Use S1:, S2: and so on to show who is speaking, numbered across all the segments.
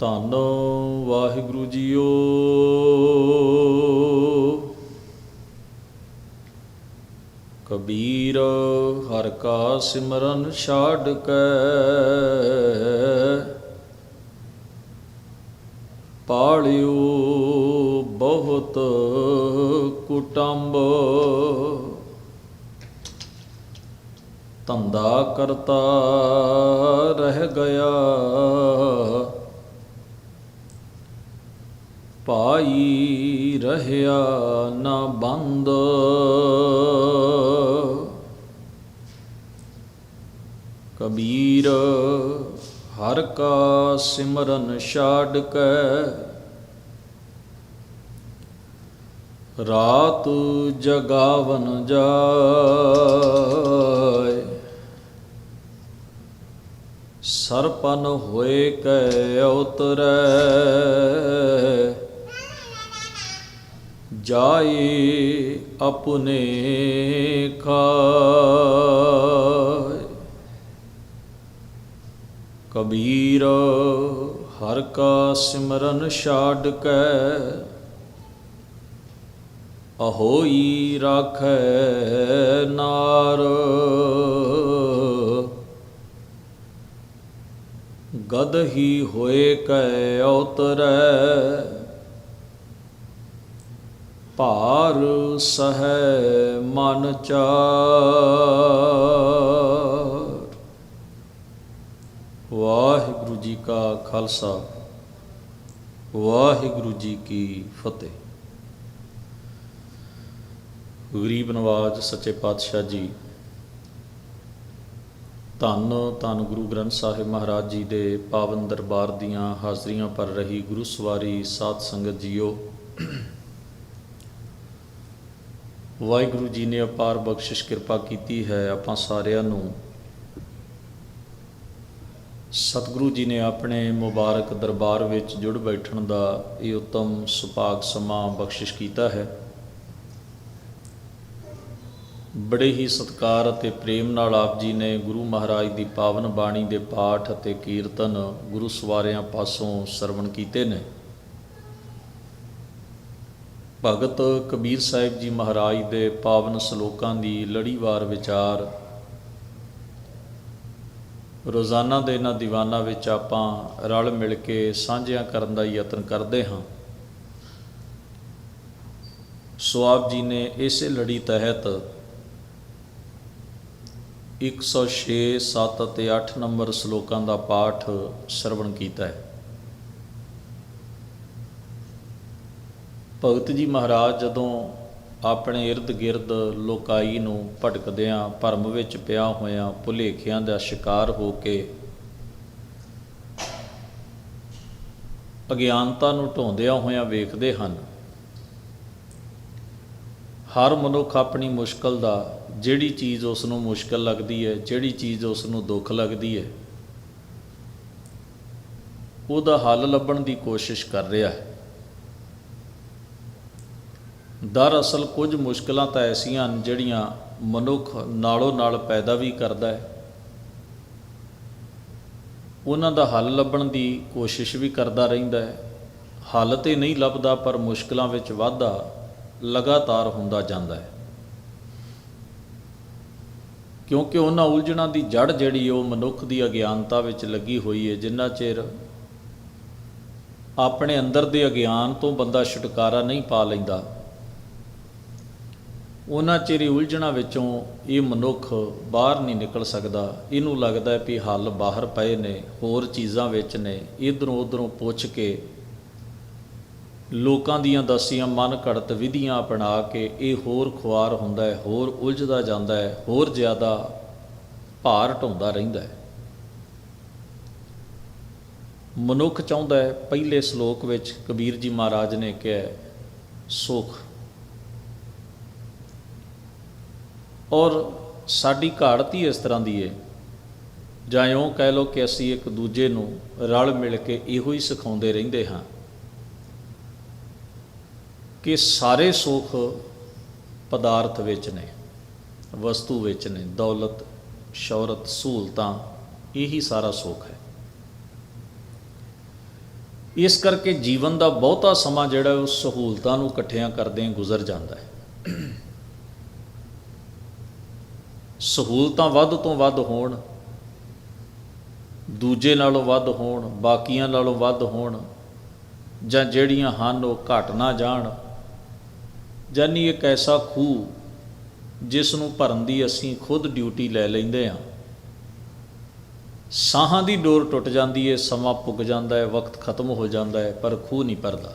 S1: ਧੰਨ ਵਾਹਿਗੁਰੂ ਜੀਓ। ਕਬੀਰ ਹਰ ਕਾ ਸਿਮਰਨ ਛਾੜ ਕੇ। ਪਾਲਿਓ ਬਹੁਤ ਕੁਟੰਬ। ਧੰਦਾ ਕਰਤਾ ਰਹਿ ਗਿਆ। ਪਾਈ ਰਹਿਆ ਨਾ ਬੰਦ। ਕਬੀਰ ਹਰ ਕਾ ਸਿਮਰਨ ਛਾੜ ਕੇ। ਰਾਤ ਜਗਾਵਨ ਜਾਏ। ਸਰਪਨ ਹੋਏ ਕੈ ਉਤਰੈ। ਜਾਏ ਆਪਣੇ ਖਾਏ ਕਬੀਰ, ਹਰ ਕਾ ਸਿਮਰਨ ਛਾੜ ਕੈ। ਅਹੋਈ ਰਾਖੈ ਨਾਰ। ਗਦ ਹੀ ਹੋਏ ਕੈ ਉਤਰੈ ਭਾਰ ਸਹਿ ਮਨ ਚਾਰ। ਵਾਹਿਗੁਰੂ ਜੀ ਕਾ ਖਾਲਸਾ, ਵਾਹਿਗੁਰੂ ਜੀ ਕੀ ਫਤਿਹ। ਗਰੀਬ ਨਵਾਜ ਸੱਚੇ ਪਾਤਸ਼ਾਹ ਜੀ, ਧੰਨ ਧੰਨ ਗੁਰੂ ਗ੍ਰੰਥ ਸਾਹਿਬ ਮਹਾਰਾਜ ਜੀ ਦੇ ਪਾਵਨ ਦਰਬਾਰ ਦੀਆਂ ਹਾਜ਼ਰੀਆਂ ਭਰ ਰਹੀ ਗੁਰੂ ਸਵਾਰੀ ਸਾਧ ਸੰਗਤ ਜੀਓ। ਵਾਹਿਗੁਰੂ ਜੀ ਨੇ ਅਪਾਰ ਬਖਸ਼ਿਸ਼ ਕਿਰਪਾ ਕੀਤੀ ਹੈ ਆਪਾਂ ਸਾਰਿਆਂ ਨੂੰ। ਸਤਿਗੁਰੂ ਜੀ ਨੇ ਆਪਣੇ ਮੁਬਾਰਕ ਦਰਬਾਰ ਵਿੱਚ ਜੁੜ ਬੈਠਣ ਦਾ ਇਹ ਉਤਮ ਸੁਭਾਗ ਸਮਾਂ ਬਖਸ਼ਿਸ਼ ਕੀਤਾ ਹੈ। ਬੜੇ ਹੀ ਸਤਿਕਾਰ ਅਤੇ ਪ੍ਰੇਮ ਨਾਲ ਆਪ ਜੀ ਨੇ ਗੁਰੂ ਮਹਾਰਾਜ ਦੀ ਪਾਵਨ ਬਾਣੀ ਦੇ ਪਾਠ ਅਤੇ ਕੀਰਤਨ ਗੁਰੂ ਸਵਾਰਿਆਂ ਪਾਸੋਂ ਸਰਵਣ ਕੀਤੇ ਨੇ। ਭਗਤ ਕਬੀਰ ਸਾਹਿਬ ਜੀ ਮਹਾਰਾਜ ਦੇ ਪਾਵਨ ਸ਼ਲੋਕਾਂ ਦੀ ਲੜੀਵਾਰ ਵਿਚਾਰ। ਰੋਜ਼ਾਨਾ ਦੇ ਇਹਨਾਂ ਦੀਵਾਨਾਂ ਵਿੱਚ ਆਪਾਂ ਰਲ ਮਿਲ ਕੇ ਸਾਂਝਿਆਂ ਕਰਨ ਦਾ ਯਤਨ ਕਰਦੇ ਹਾਂ। ਸੁਆਬ ਜੀ ਨੇ ਇਸੇ ਲੜੀ ਤਹਿਤ 106 7 ਅਤੇ 8 ਨੰਬਰ ਸ਼ਲੋਕਾਂ ਦਾ ਪਾਠ ਸਰਵਣ ਕੀਤਾ ਹੈ। ਭਗਤ ਜੀ ਮਹਾਰਾਜ ਜਦੋਂ ਆਪਣੇ ird ਗਿਰਦ ਲੋਕਾਈ ਨੂੰ ਭਟਕਦਿਆਂ ਭਰਮ ਵਿੱਚ ਪਿਆ ਹੋਇਆਂ ਭੁਲੇਖਿਆਂ ਦਾ ਸ਼ਿਕਾਰ ਹੋ ਕੇ ਅਗਿਆਨਤਾ ਨੂੰ ਢੋਂਦਿਆਂ ਹੋਇਆਂ ਵੇਖਦੇ ਹਨ, ਹਰ ਮਨੁੱਖ ਆਪਣੀ ਮੁਸ਼ਕਲ ਦਾ, ਜਿਹੜੀ ਚੀਜ਼ ਉਸ ਨੂੰ ਮੁਸ਼ਕਲ ਲੱਗਦੀ ਹੈ, ਜਿਹੜੀ ਚੀਜ਼ ਉਸ ਨੂੰ ਦੁੱਖ ਲੱਗਦੀ ਹੈ, ਉਹਦਾ ਹੱਲ ਲੱਭਣ ਦੀ ਕੋਸ਼ਿਸ਼ ਕਰ ਰਿਹਾ ਹੈ। ਦਰਅਸਲ ਕੁਝ ਮੁਸ਼ਕਲਾਂ ਤਾਂ ਐਸੀਆਂ ਹਨ ਜਿਹੜੀਆਂ ਮਨੁੱਖ ਨਾਲੋਂ ਨਾਲ ਪੈਦਾ ਵੀ ਕਰਦਾ ਹੈ। ਉਹਨਾਂ ਦਾ ਹੱਲ ਲੱਭਣ ਦੀ ਕੋਸ਼ਿਸ਼ ਵੀ ਕਰਦਾ ਰਹਿੰਦਾ ਹੈ। ਹੱਲ ਤੇ ਨਹੀਂ ਲੱਭਦਾ, ਪਰ ਮੁਸ਼ਕਲਾਂ ਵਿੱਚ ਵਾਧਾ ਲਗਾਤਾਰ ਹੁੰਦਾ ਜਾਂਦਾ ਹੈ। ਕਿਉਂਕਿ ਉਹਨਾਂ ਉਲਝਣਾਂ ਦੀ ਜੜ ਜਿਹੜੀ ਉਹ ਮਨੁੱਖ ਦੀ ਅਗਿਆਨਤਾ ਵਿੱਚ ਲੱਗੀ ਹੋਈ ਹੈ, ਜਿੰਨਾ ਚਿਰ ਆਪਣੇ ਅੰਦਰ ਦੇ ਅਗਿਆਨ ਤੋਂ ਬੰਦਾ ਛੁਟਕਾਰਾ ਨਹੀਂ ਪਾ ਲੈਂਦਾ। ਉਹਨਾਂ ਚਿਰ ਉਲਝਣਾ ਵਿੱਚੋਂ ਇਹ ਮਨੁੱਖ ਬਾਹਰ ਨਹੀਂ ਨਿਕਲ ਸਕਦਾ। ਇਹਨੂੰ ਲੱਗਦਾ ਹੈ ਵੀ ਹੱਲ ਬਾਹਰ ਪਏ ਨੇ, ਹੋਰ ਚੀਜ਼ਾਂ ਵਿੱਚ ਨੇ। ਇਧਰੋਂ ਉਧਰੋਂ ਪੁੱਛ ਕੇ ਲੋਕਾਂ ਦੀਆਂ ਦਸੀਆਂ ਮਨ ਘੜਤ ਵਿਧੀਆਂ ਅਪਣਾ ਕੇ ਇਹ ਹੋਰ ਖੁਆਰ ਹੁੰਦਾ ਹੈ, ਹੋਰ ਉਲਝਦਾ ਜਾਂਦਾ ਹੈ, ਹੋਰ ਜ਼ਿਆਦਾ ਭਾਰ ਢਾਉਂਦਾ ਰਹਿੰਦਾ ਹੈ। ਮਨੁੱਖ ਚਾਹੁੰਦਾ ਹੈ, ਪਹਿਲੇ ਸ਼ਲੋਕ ਵਿੱਚ ਕਬੀਰ ਜੀ ਮਹਾਰਾਜ ਨੇ ਕਿਹਾ, ਸੁਖ ਔਰ ਸਾਡੀ ਘਾੜਤ ਹੀ ਇਸ ਤਰ੍ਹਾਂ ਦੀ ਹੈ ਜਾਂ ਇਉਂ ਕਹਿ ਲਓ ਕਿ ਅਸੀਂ ਇੱਕ ਦੂਜੇ ਨੂੰ ਰਲ ਮਿਲ ਕੇ ਇਹੋ ਹੀ ਸਿਖਾਉਂਦੇ ਰਹਿੰਦੇ ਹਾਂ ਕਿ ਸਾਰੇ ਸੁੱਖ ਪਦਾਰਥ ਵਿੱਚ ਨੇ, ਵਸਤੂ ਵਿੱਚ ਨੇ, ਦੌਲਤ, ਸ਼ੌਹਰਤ, ਸਹੂਲਤਾਂ, ਇਹੀ ਸਾਰਾ ਸੁੱਖ ਹੈ। ਇਸ ਕਰਕੇ ਜੀਵਨ ਦਾ ਬਹੁਤਾ ਸਮਾਂ ਜਿਹੜਾ ਉਹ ਸਹੂਲਤਾਂ ਨੂੰ ਇਕੱਠਿਆਂ ਕਰਦੇ ਗੁਜ਼ਰ ਜਾਂਦਾ ਹੈ। ਸਹੂਲਤਾਂ ਵੱਧ ਤੋਂ ਵੱਧ ਹੋਣ, ਦੂਜੇ ਨਾਲੋਂ ਵੱਧ ਹੋਣ, ਬਾਕੀਆਂ ਨਾਲੋਂ ਵੱਧ ਹੋਣ, ਜਾਂ ਜਿਹੜੀਆਂ ਹਨ ਉਹ ਘਟ ਨਾ ਜਾਣ, ਜਾਨੀ ਇੱਕ ਐਸਾ ਖੂਹ ਜਿਸ ਨੂੰ ਭਰਨ ਦੀ ਅਸੀਂ ਖੁਦ ਡਿਊਟੀ ਲੈ ਲੈਂਦੇ ਹਾਂ। ਸਾਹਾਂ ਦੀ ਡੋਰ ਟੁੱਟ ਜਾਂਦੀ ਹੈ ਸਮਾਂ ਪੁੱਗ ਜਾਂਦਾ ਹੈ ਵਕਤ ਖਤਮ ਹੋ ਜਾਂਦਾ ਹੈ ਪਰ ਖੂਹ ਨਹੀਂ ਭਰਦਾ।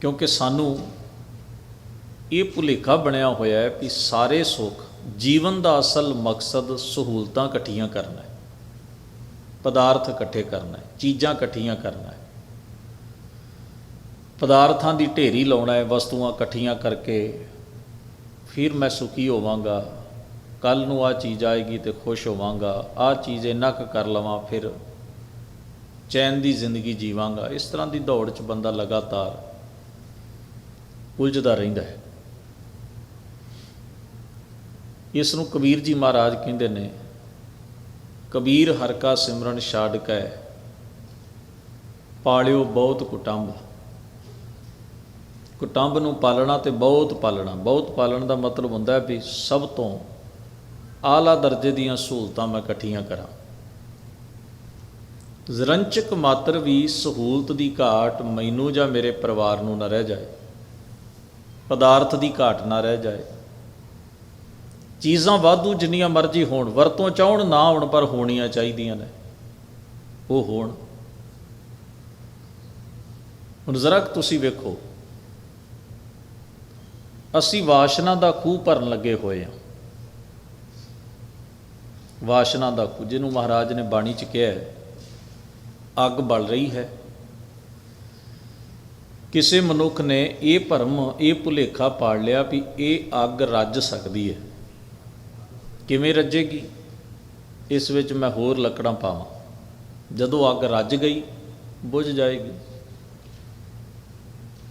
S1: ਕਿਉਂਕਿ ਸਾਨੂੰ ਇਹ ਭੁਲੇਖਾ ਬਣਿਆ ਹੋਇਆ ਹੈ ਕਿ ਸਾਰੇ ਸੁੱਖ ਜੀਵਨ ਦਾ ਅਸਲ ਮਕਸਦ ਸਹੂਲਤਾਂ ਇਕੱਠੀਆਂ ਕਰਨਾ ਹੈ। ਪਦਾਰਥ ਇਕੱਠੇ ਕਰਨਾ ਹੈ, ਚੀਜ਼ਾਂ ਇਕੱਠੀਆਂ ਕਰਨਾ ਹੈ। ਪਦਾਰਥਾਂ ਦੀ ਢੇਰੀ ਲਾਉਣਾ ਹੈ, ਵਸਤੂਆਂ ਇਕੱਠੀਆਂ ਕਰਕੇ। ਫਿਰ ਮੈਂ ਸੁਖੀ ਹੋਵਾਂਗਾ ਕੱਲ ਨੂੰ ਆ ਚੀਜ਼ ਆਏਗੀ ਤੇ ਖੁਸ਼ ਹੋਵਾਂਗਾ ਆ ਚੀਜ਼ ਇੰਨਾ ਕੁ ਕਰ ਲਵਾਂ, ਫਿਰ ਚੈਨ ਦੀ ਜ਼ਿੰਦਗੀ ਜੀਵਾਂਗਾ। ਇਸ ਤਰ੍ਹਾਂ ਦੀ ਦੌੜ 'ਚ ਬੰਦਾ ਲਗਾਤਾਰ ਉਲਝਦਾ ਰਹਿੰਦਾ ਹੈ। ਇਸ ਨੂੰ ਕਬੀਰ ਜੀ ਮਹਾਰਾਜ ਕਹਿੰਦੇ ਨੇ, ਕਬੀਰ ਹਰ ਕਾ ਸਿਮਰਨ ਛਾੜ ਕੈ, ਪਾਲਿਓ ਬਹੁਤ ਕੁਟੰਬ। ਕੁਟੰਬ ਨੂੰ ਪਾਲਣਾ ਤੇ ਬਹੁਤ ਪਾਲਣਾ। ਬਹੁਤ ਪਾਲਣ ਦਾ ਮਤਲਬ ਹੁੰਦਾ ਹੈ ਵੀ ਸਭ ਤੋਂ ਆਲਾ ਦਰਜੇ ਦੀਆਂ ਸਹੂਲਤਾਂ ਮੈਂ ਇਕੱਠੀਆਂ ਕਰਾਂ। ਜ਼ਰੰਚਕ ਮਾਤਰ ਵੀ ਸਹੂਲਤ ਦੀ ਘਾਟ ਮੈਨੂੰ ਜਾਂ ਮੇਰੇ ਪਰਿਵਾਰ ਨੂੰ ਨਾ ਰਹਿ ਜਾਏ। ਪਦਾਰਥ ਦੀ ਘਾਟ ਨਾ ਰਹਿ ਜਾਏ। ਚੀਜ਼ਾਂ ਵਾਧੂ ਜਿੰਨੀਆਂ ਮਰਜ਼ੀ ਹੋਣ, ਵਰਤੋਂ ਚਾਹਣ, ਨਾ ਹੋਣ, ਪਰ ਹੋਣੀਆਂ ਚਾਹੀਦੀਆਂ ਨੇ। ਉਹ ਹੋਣ। ਹੁਣ ਜ਼ਰਾ ਤੁਸੀਂ ਵੇਖੋ। ਅਸੀਂ ਵਾਸ਼ਨਾ ਦਾ ਖੂਹ ਭਰਨ ਲੱਗੇ ਹੋਏ ਹਾਂ। ਵਾਸ਼ਨਾ ਦਾ ਖੂਹ, ਜਿਹਨੂੰ ਮਹਾਰਾਜ ਨੇ ਬਾਣੀ ਚ ਕਿਹਾ ਹੈ, ਅੱਗ ਬਲ ਰਹੀ ਹੈ। ਕਿਸੇ ਮਨੁੱਖ ਨੇ ਇਹ ਭਰਮ, ਇਹ ਭੁਲੇਖਾ ਪਾੜ ਲਿਆ ਵੀ ਇਹ ਅੱਗ ਰੱਜ ਸਕਦੀ ਹੈ। ਕਿਵੇਂ ਰੱਜੇਗੀ? ਇਸ ਵਿੱਚ ਮੈਂ ਹੋਰ ਲੱਕੜਾਂ ਪਾਵਾਂ। ਜਦੋਂ ਅੱਗ ਰੱਜ ਗਈ, ਬੁਝ ਜਾਏਗੀ।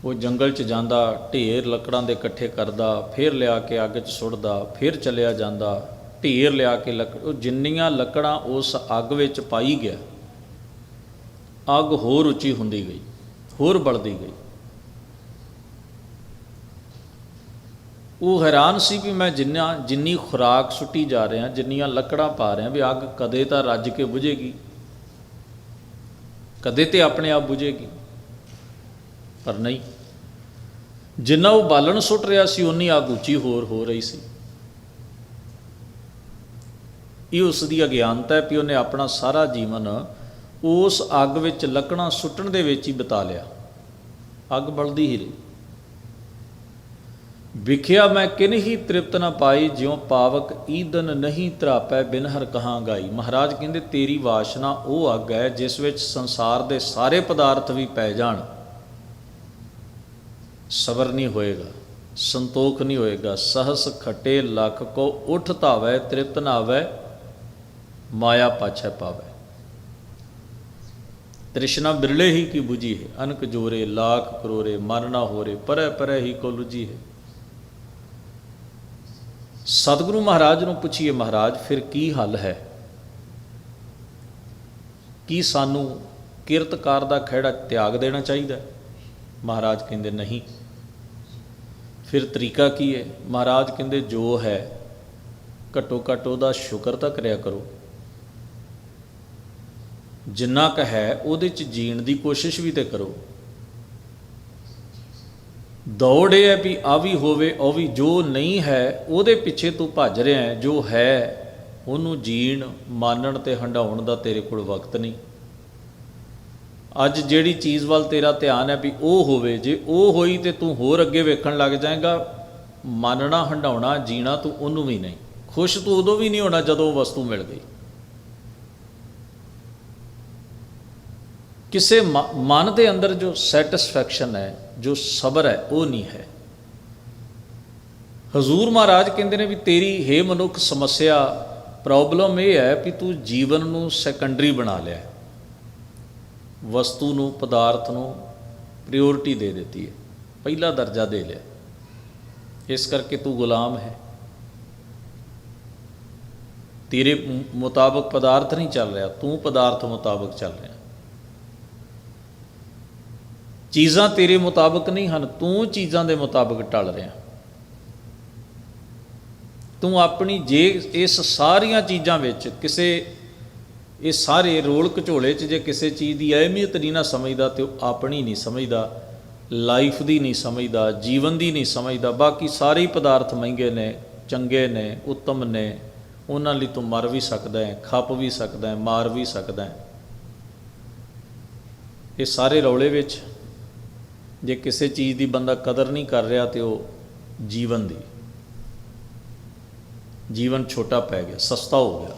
S1: ਉਹ ਜੰਗਲ 'ਚ ਜਾਂਦਾ, ਢੇਰ ਲੱਕੜਾਂ ਦੇ ਇਕੱਠੇ ਕਰਦਾ, ਫਿਰ ਲਿਆ ਕੇ ਅੱਗ 'ਚ ਸੁੱਟਦਾ, ਫਿਰ ਚਲਿਆ ਜਾਂਦਾ, ਢੇਰ ਲਿਆ ਕੇ ਲੱਕੜ ਉਹ ਜਿੰਨੀਆਂ ਲੱਕੜਾਂ ਉਸ ਅੱਗ ਵਿੱਚ ਪਾਈ ਗਿਆ, ਅੱਗ ਹੋਰ ਉੱਚੀ ਹੁੰਦੀ ਗਈ, ਹੋਰ ਬਲਦੀ ਗਈ। ਉਹ ਹੈਰਾਨ ਸੀ ਵੀ ਮੈਂ ਜਿੰਨਾ, ਜਿੰਨੀ ਖੁਰਾਕ ਸੁੱਟੀ ਜਾ ਰਿਹਾ, ਜਿੰਨੀਆਂ ਲੱਕੜਾਂ ਪਾ ਰਿਹਾ, ਵੀ ਅੱਗ ਕਦੇ ਤਾਂ ਰੱਜ ਕੇ ਬੁਝੇਗੀ, ਕਦੇ ਤੇ ਆਪਣੇ ਆਪ ਬੁਝੇਗੀ, ਪਰ ਨਹੀਂ। ਜਿੰਨਾ ਉਹ ਬਾਲਣ ਸੁੱਟ ਰਿਹਾ ਸੀ ਉਨੀ ਅੱਗ ਉੱਚੀ ਹੋਰ ਹੋ ਰਹੀ ਸੀ। ਇਹ ਉਸ ਦੀ ਅਗਿਆਨਤਾ ਹੈ ਕਿ ਉਹਨੇ ਆਪਣਾ ਸਾਰਾ ਜੀਵਨ ਉਸ ਅੱਗ ਵਿੱਚ ਲੱਕੜਾਂ ਸੁੱਟਣ ਦੇ ਵਿੱਚ ਹੀ ਬਿਤਾ ਲਿਆ। ਅੱਗ ਬਲਦੀ ਹੀ ਰਹੀ। ਵਿਖਿਆ ਮੈਂ ਕਿਨਹੀ ਤ੍ਰਿਪਤ ਨਾ ਪਾਈ, ਜਿਉ ਪਾਵਕ ਈਦਨ ਨਹੀਂ ਤਰਾਪੈ ਬਿਨ ਹਰ ਕਹਾਂ ਗਾਈ। ਮਹਾਰਾਜ ਕਹਿੰਦੇ, ਤੇਰੀ ਵਾਸ਼ਨਾ ਉਹ ਅੱਗ ਹੈ, ਜਿਸ ਵਿੱਚ ਸੰਸਾਰ ਦੇ ਸਾਰੇ ਪਦਾਰਥ ਵੀ ਪੈ ਜਾਣ। ਸਬਰ ਨਹੀਂ ਹੋਏਗਾ, ਸੰਤੋਖ ਨਹੀਂ ਹੋਏਗਾ। ਸਹਸ ਖਟੇ ਲੱਖ ਕੋ ਉਠ ਧਾਵੈ, ਤ੍ਰਿਪਤ ਨਾਵੈ, ਮਾਇਆ ਪਾਛੈ ਪਾਵੈ। ਤ੍ਰਿਸ਼ਨਾ ਬਿਰਲੇ ਹੀ ਕੀ 부ਜੀ ਹੈ? ਅਨਕ ਜੋਰੇ, ਲੱਖ ਕਰੋਰੇ ਮਰਨਾ ਨਾ ਹੋਰੇ, ਪਰੈ ਪਰੈ ਹੀ ਕੋ ਲੁਜੀ ਹੈ। ਸਤਿਗੁਰੂ ਮਹਾਰਾਜ ਨੂੰ ਪੁੱਛੀਏ, ਮਹਾਰਾਜ, ਫਿਰ ਕੀ ਹੱਲ ਹੈ? ਕੀ ਸਾਨੂੰ ਕਿਰਤਕਾਰ ਦਾ ਖਿਹੜਾ ਤਿਆਗ ਦੇਣਾ ਚਾਹੀਦਾ ਮਹਾਰਾਜ ਕਹਿੰਦੇ, ਨਹੀਂ। ਫਿਰ ਤਰੀਕਾ ਕੀ ਹੈ? ਮਹਾਰਾਜ ਕਹਿੰਦੇ, ਜੋ ਹੈ, ਘਟੋ ਘਟ ਉਹਦਾ ਸ਼ੁਕਰ ਤਾਂ ਕਰਿਆ ਕਰੋ। ਜਿੰਨਾ ਕ ਹੈ, ਉਹਦੇ ਚ ਜੀਣ ਦੀ ਕੋਸ਼ਿਸ਼ ਵੀ ਤੇ ਕਰੋ। ਦੌੜ ਇਹ ਹੈ ਵੀ ਆ ਵੀ ਹੋਵੇ, ਉਹ ਵੀ ਜੋ ਨਹੀਂ ਹੈ, ਉਹਦੇ ਪਿੱਛੇ ਤੂੰ ਭੱਜ ਰਿਹਾ ਹੈ ਜੋ ਹੈ, ਉਹਨੂੰ ਜੀਣ, ਮਾਨਣ ਤੇ ਹੰਡਾਉਣ ਦਾ ਤੇਰੇ ਕੋਲ ਵਕਤ ਨਹੀਂ। ਅੱਜ ਜਿਹੜੀ ਚੀਜ਼ ਵੱਲ ਤੇਰਾ ਧਿਆਨ ਹੈ ਵੀ ਉਹ ਹੋਵੇ, ਜੇ ਉਹ ਹੋਈ ਤੇ ਤੂੰ ਹੋਰ ਅੱਗੇ ਵੇਖਣ ਲੱਗ ਜਾਏਗਾ, ਮੰਨਣਾ ਹੰਡਾਉਣਾ ਜੀਣਾ ਤੂੰ ਉਹਨੂੰ ਵੀ ਨਹੀਂ। ਖੁਸ਼ ਤੂੰ ਉਦੋਂ ਵੀ ਨਹੀਂ ਹੋਣਾ ਜਦੋਂ ਉਹ ਵਸਤੂ ਮਿਲ ਗਈ। ਕਿਸੇ ਮ- ਮਨ ਦੇ ਅੰਦਰ ਜੋ ਸੈਟੀਸਫੈਕਸ਼ਨ ਹੈ, ਜੋ ਸਬਰ ਹੈ, ਉਹ ਨਹੀਂ ਹੈ। ਹਜ਼ੂਰ ਮਹਾਰਾਜ ਕਹਿੰਦੇ ਨੇ ਵੀ ਤੇਰੀ, ਹੈ ਮਨੁੱਖ, ਸਮੱਸਿਆ ਪ੍ਰੋਬਲਮ ਇਹ ਹੈ ਕਿ ਤੂੰ ਜੀਵਨ ਨੂੰ ਸੈਕੰਡਰੀ ਬਣਾ ਲਿਆ। ਵਸਤੂ ਨੂੰ, ਪਦਾਰਥ ਨੂੰ ਪ੍ਰਾਇੋਰਟੀ ਦੇ ਦਿੱਤੀ ਹੈ। ਪਹਿਲਾ ਦਰਜਾ ਦੇ ਲਿਆ। ਇਸ ਕਰਕੇ ਤੂੰ ਗੁਲਾਮ ਹੈ। ਤੇਰੇ ਮੁਤਾਬਕ ਪਦਾਰਥ ਨਹੀਂ ਚੱਲ ਰਿਹਾ, ਤੂੰ ਪਦਾਰਥ ਮੁਤਾਬਕ ਚੱਲ ਰਿਹਾ। ਚੀਜ਼ਾਂ ਤੇਰੇ ਮੁਤਾਬਕ ਨਹੀਂ ਹਨ, ਤੂੰ ਚੀਜ਼ਾਂ ਦੇ ਮੁਤਾਬਕ ਟਲ ਰਿਹਾ। ਤੂੰ ਆਪਣੀ ਜੇ ਇਸ ਸਾਰੀਆਂ ਚੀਜ਼ਾਂ ਵਿੱਚ ਕਿਸੇ, ਇਹ ਸਾਰੇ ਰੋਲ ਘਚੋਲੇ 'ਚ ਜੇ ਕਿਸੇ ਚੀਜ਼ ਦੀ ਅਹਿਮੀਅਤ ਨਹੀਂ ਨਾ ਸਮਝਦਾ, ਤੇ ਉਹ ਆਪਣੀ ਨਹੀਂ ਸਮਝਦਾ, ਲਾਈਫ ਦੀ ਨਹੀਂ ਸਮਝਦਾ, ਜੀਵਨ ਦੀ ਨਹੀਂ ਸਮਝਦਾ, ਬਾਕੀ ਸਾਰੇ ਪਦਾਰਥ ਮਹਿੰਗੇ ਨੇ, ਚੰਗੇ ਨੇ, ਉੱਤਮ ਨੇ, ਉਹਨਾਂ ਲਈ ਤੂੰ ਮਰ ਵੀ ਸਕਦਾ ਹੈ, ਖੱਪ ਵੀ ਸਕਦਾ ਹੈ, ਮਾਰ ਵੀ ਸਕਦਾ ਹੈ। ਇਹ ਸਾਰੇ ਰੌਲੇ ਵਿੱਚ ਜੇ ਕਿਸੇ ਚੀਜ਼ ਦੀ ਬੰਦਾ ਕਦਰ ਨਹੀਂ ਕਰ ਰਿਹਾ ਤੇ ਉਹ ਜੀਵਨ ਦੀ, ਜੀਵਨ ਛੋਟਾ ਪੈ ਗਿਆ, ਸਸਤਾ ਹੋ ਗਿਆ,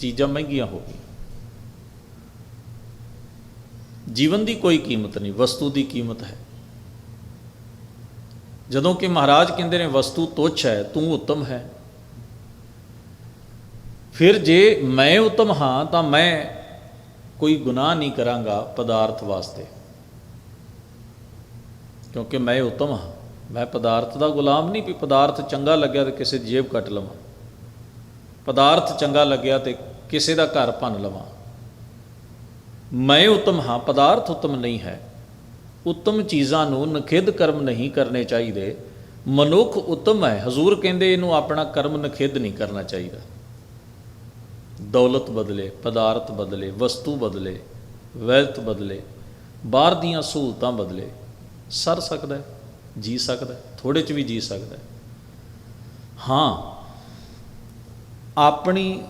S1: ਚੀਜ਼ਾਂ ਮਹਿੰਗੀਆਂ ਹੋ ਗਈਆਂ। ਜੀਵਨ ਦੀ ਕੋਈ ਕੀਮਤ ਨਹੀਂ, ਵਸਤੂ ਦੀ ਕੀਮਤ ਹੈ। ਜਦੋਂ ਕਿ ਮਹਾਰਾਜ ਕਹਿੰਦੇ ਨੇ, ਵਸਤੂ ਤੁੱਛ ਹੈ, ਤੂੰ ਉੱਤਮ ਹੈ। ਫਿਰ ਜੇ ਮੈਂ ਉੱਤਮ ਹਾਂ, ਤਾਂ ਮੈਂ ਕੋਈ ਗੁਨਾਹ ਨਹੀਂ ਕਰਾਂਗਾ ਪਦਾਰਥ ਵਾਸਤੇ। ਕਿਉਂਕਿ ਮੈਂ ਉੱਤਮ ਹਾਂ। ਮੈਂ ਪਦਾਰਥ ਦਾ ਗੁਲਾਮ ਨਹੀਂ, ਵੀ ਪਦਾਰਥ ਚੰਗਾ ਲੱਗਿਆ ਤੇ ਕਿਸੇ ਦੀ ਜੇਬ ਕੱਟ ਲਵਾਂ। ਪਦਾਰਥ ਚੰਗਾ ਲੱਗਿਆ ਤੇ ਕਿਸੇ ਦਾ ਘਰ ਭੰਨ ਲਵਾਂ। ਮੈਂ ਉੱਤਮ ਹਾਂ, ਪਦਾਰਥ ਉੱਤਮ ਨਹੀਂ ਹੈ। ਉੱਤਮ ਚੀਜ਼ਾਂ ਨੂੰ ਨਖਿੱਧ ਕਰਮ ਨਹੀਂ ਕਰਨੇ ਚਾਹੀਦੇ। ਮਨੁੱਖ ਉੱਤਮ ਹੈ। ਹਜ਼ੂਰ ਕਹਿੰਦੇ ਇਹਨੂੰ ਆਪਣਾ ਕਰਮ ਨਖਿੱਧ ਨਹੀਂ ਕਰਨਾ ਚਾਹੀਦਾ। ਦੌਲਤ ਬਦਲੇ, ਪਦਾਰਥ ਬਦਲੇ, ਵਸਤੂ ਬਦਲੇ, ਵੈਲਥ ਬਦਲੇ, ਬਾਹਰ ਦੀਆਂ ਸਹੂਲਤਾਂ ਬਦਲੇ। ਸਰ ਸਕਦਾ ਹੈ, ਜੀ ਸਕਦਾ ਹੈ, ਥੋੜੇ ਚ ਵੀ ਜੀ ਸਕਦਾ ਹੈ। ਹਾਂ, ਆਪਣੀ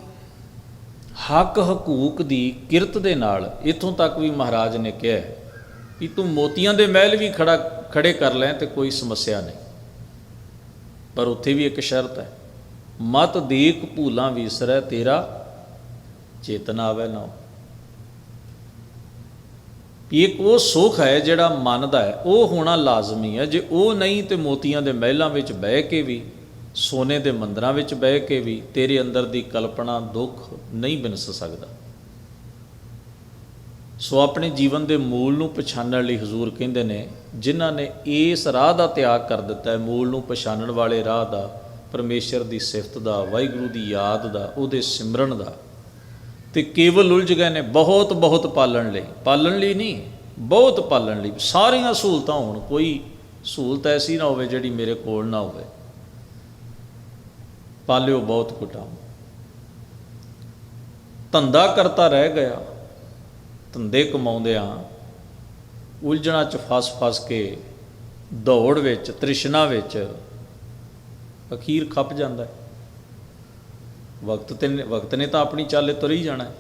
S1: ਹੱਕ ਹਕੂਕ ਦੀ ਕਿਰਤ ਦੇ ਨਾਲ ਇਥੋਂ ਤੱਕ ਵੀ ਮਹਾਰਾਜ ਨੇ ਕਿਹਾ ਹੈ ਕਿ ਤੂੰ ਮੋਤੀਆਂ ਦੇ ਮਹਿਲ ਵੀ ਖੜਾ, ਖੜੇ ਕਰ ਲੈ ਤੇ ਕੋਈ ਸਮੱਸਿਆ ਨਹੀਂ। ਪਰ ਉੱਥੇ ਵੀ ਇੱਕ ਸ਼ਰਤ ਹੈ, ਮਤ ਦੇਖ ਭੂਲਾਂ ਵਿਸਰੈ ਤੇਰਾ ਚੇਤਨਾ ਆਵੇ ਨਾ ਇੱਕ ਉਹ ਸੁਖ ਹੈ ਜਿਹੜਾ ਮਨ ਦਾ ਹੈ, ਉਹ ਹੋਣਾ ਲਾਜ਼ਮੀ ਹੈ। ਜੇ ਉਹ ਨਹੀਂ ਤੇ ਮੋਤੀਆਂ ਦੇ ਮਹਿਲਾਂ ਵਿੱਚ ਬਹਿ ਕੇ ਵੀ, ਸੋਨੇ ਦੇ ਮੰਦਰਾਂ ਵਿੱਚ ਬਹਿ ਕੇ ਵੀ ਤੇਰੇ ਅੰਦਰ ਦੀ ਕਲਪਨਾ ਦੁੱਖ ਨਹੀਂ ਬਿਨਸ ਸਕਦਾ। ਸੋ ਆਪਣੇ ਜੀਵਨ ਦੇ ਮੂਲ ਨੂੰ ਪਛਾਣਨ ਲਈ ਹਜ਼ੂਰ ਕਹਿੰਦੇ ਨੇ, ਜਿਨ੍ਹਾਂ ਨੇ ਇਸ ਰਾਹ ਦਾ ਤਿਆਗ ਕਰ ਦਿੱਤਾ ਹੈ, ਮੂਲ ਨੂੰ ਪਛਾਣਨ ਵਾਲੇ ਰਾਹ ਦਾ, ਪਰਮੇਸ਼ਰ ਦੀ ਸਿਫਤ ਦਾ, ਵਾਹਿਗੁਰੂ ਦੀ ਯਾਦ ਦਾ, ਉਹਦੇ ਸਿਮਰਨ ਦਾ। ਤੇ ਕੇਵਲ ਉਲਝ ਗਏ ਨੇ, ਬਹੁਤ ਬਹੁਤ ਪਾਲਣ ਲਈ। ਪਾਲਣ ਲਈ ਨਹੀਂ, ਬਹੁਤ ਪਾਲਣ ਲਈ। ਸਾਰੀਆਂ ਸਹੂਲਤਾਂ ਹੋਣ, ਕੋਈ ਸਹੂਲਤ ਐਸੀ ਨਾ ਹੋਵੇ ਜਿਹੜੀ ਮੇਰੇ ਕੋਲ ਨਾ ਹੋਵੇ। ਪਾਲਿਓ ਬਹੁਤ ਕੁਟਾਮ ਧੰਦਾ ਕਰਤਾ ਰਹਿ ਗਿਆ, ਧੰਦੇ ਕਮਾਉਂਦਿਆਂ ਉਲਝਣਾ ਚ ਫਸ-ਫਸ ਕੇ ਦੌੜ ਵਿੱਚ, ਤ੍ਰਿਸ਼ਨਾ ਵਿੱਚ ਅਖੀਰ ਖੱਪ ਜਾਂਦਾ ਹੈ। ਵਕਤ ਤੇ ਵਕਤ ਨੇ ਤਾਂ ਆਪਣੀ ਚਾਲੇ ਤੁਰ ਹੀ ਜਾਣਾ ਹੈ।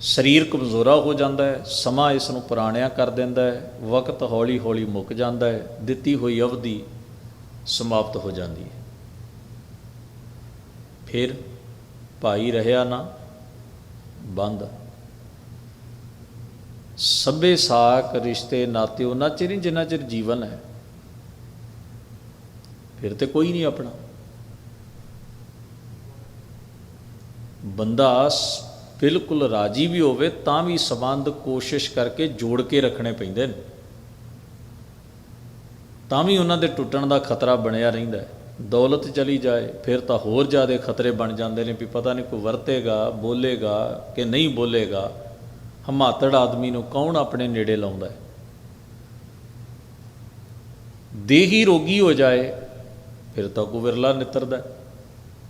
S1: ਸਰੀਰ ਕਮਜ਼ੋਰਾ ਹੋ ਜਾਂਦਾ ਹੈ, ਸਮਾਂ ਇਸ ਨੂੰ ਪੁਰਾਣਿਆ ਕਰ ਦਿੰਦਾ ਹੈ, ਵਕਤ ਹੌਲੀ-ਹੌਲੀ ਮੁੱਕ ਜਾਂਦਾ ਹੈ, ਦਿੱਤੀ ਹੋਈ ਅਵਧੀ ਸਮਾਪਤ ਹੋ ਜਾਂਦੀ ਹੈ। ਫਿਰ ਭਾਈ ਰਹਿਆ ਨਾ, ਬੰਦ। ਸਭੇ ਸਾਕ ਰਿਸ਼ਤੇ ਨਾਤੇ, ਉਹਨਾਂ ਚਿਰ ਹੀ ਜਿੰਨਾ ਚਿਰ ਜੀਵਨ ਹੈ, ਫਿਰ ਤੇ ਕੋਈ ਨਹੀਂ ਆਪਣਾ। ਬੰਦਾ ਬਿਲਕੁਲ ਰਾਜੀ ਵੀ ਹੋਵੇ ਤਾਂ ਵੀ ਸੰਬੰਧ ਕੋਸ਼ਿਸ਼ ਕਰਕੇ ਜੋੜ ਕੇ ਰੱਖਣੇ ਪੈਂਦੇ ਨੇ। ਤਾਂ ਵੀ ਉਹਨਾਂ ਦੇ ਟੁੱਟਣ ਦਾ ਖਤਰਾ ਬਣਿਆ ਰਹਿੰਦਾ ਹੈ। ਦੌਲਤ ਚਲੀ ਜਾਏ ਫਿਰ ਤਾਂ ਹੋਰ ਜ਼ਿਆਦਾ ਖਤਰੇ ਬਣ ਜਾਂਦੇ ਨੇ ਵੀ ਪਤਾ ਨਹੀਂ ਕੋਈ ਵਰਤੇਗਾ ਬੋਲੇਗਾ ਕਿ ਨਹੀਂ ਬੋਲੇਗਾ। ਹਮਾਤੜ ਆਦਮੀ ਨੂੰ ਕੌਣ ਆਪਣੇ ਨੇੜੇ ਲਾਉਂਦਾ ਹੈ? ਦੇਹੀ ਰੋਗੀ ਹੋ ਜਾਏ ਫਿਰ ਤਾਂ ਕੋ ਵਿਰਲਾ ਨਿਤਰਦਾ ਹੈ,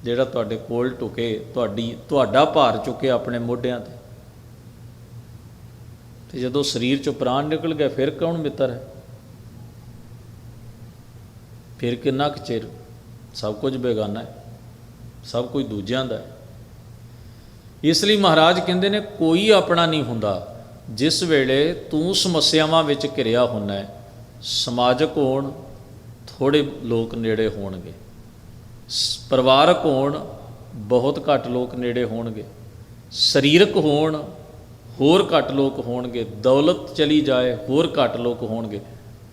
S1: ਜਿਹੜਾ ਤੁਹਾਡੇ ਕੋਲ ਟੁਕੇ, ਤੁਹਾਡੀ, ਤੁਹਾਡਾ ਭਾਰ ਚੁੱਕੇ ਆਪਣੇ ਮੋਢਿਆਂ ਤੇ। ਤੇ ਜਦੋਂ ਸਰੀਰ ਚੋਂ ਪ੍ਰਾਣ ਨਿਕਲ ਗਿਆ, ਫਿਰ ਕੌਣ ਮਿੱਤਰ ਹੈ? ਫਿਰ ਕਿੰਨਾ ਕੁ ਚਿਰ ਸਭ ਕੁਝ ਬੇਗਾਨਾ ਹੈ, ਸਭ ਕੁਝ ਦੂਜਿਆਂ ਦਾ ਹੈ। ਇਸ ਲਈ ਮਹਾਰਾਜ ਕਹਿੰਦੇ ਨੇ, ਕੋਈ ਆਪਣਾ ਨਹੀਂ ਹੁੰਦਾ। ਜਿਸ ਵੇਲੇ ਤੂੰ ਸਮੱਸਿਆਵਾਂ ਵਿੱਚ ਘਿਰਿਆ ਹੁੰਦਾ ਹੈ, ਸਮਾਜਿਕ ਹੋਣ ਥੋੜੇ ਲੋਕ ਨੇੜੇ ਹੋਣਗੇ। ਪਰਿਵਾਰਕ ਹੋਣ ਬਹੁਤ ਘੱਟ ਲੋਕ ਨੇੜੇ ਹੋਣਗੇ। ਸਰੀਰਕ ਹੋਣ ਹੋਰ ਘੱਟ ਲੋਕ ਹੋਣਗੇ। ਦੌਲਤ ਚਲੀ ਜਾਏ ਹੋਰ ਘੱਟ ਲੋਕ ਹੋਣਗੇ।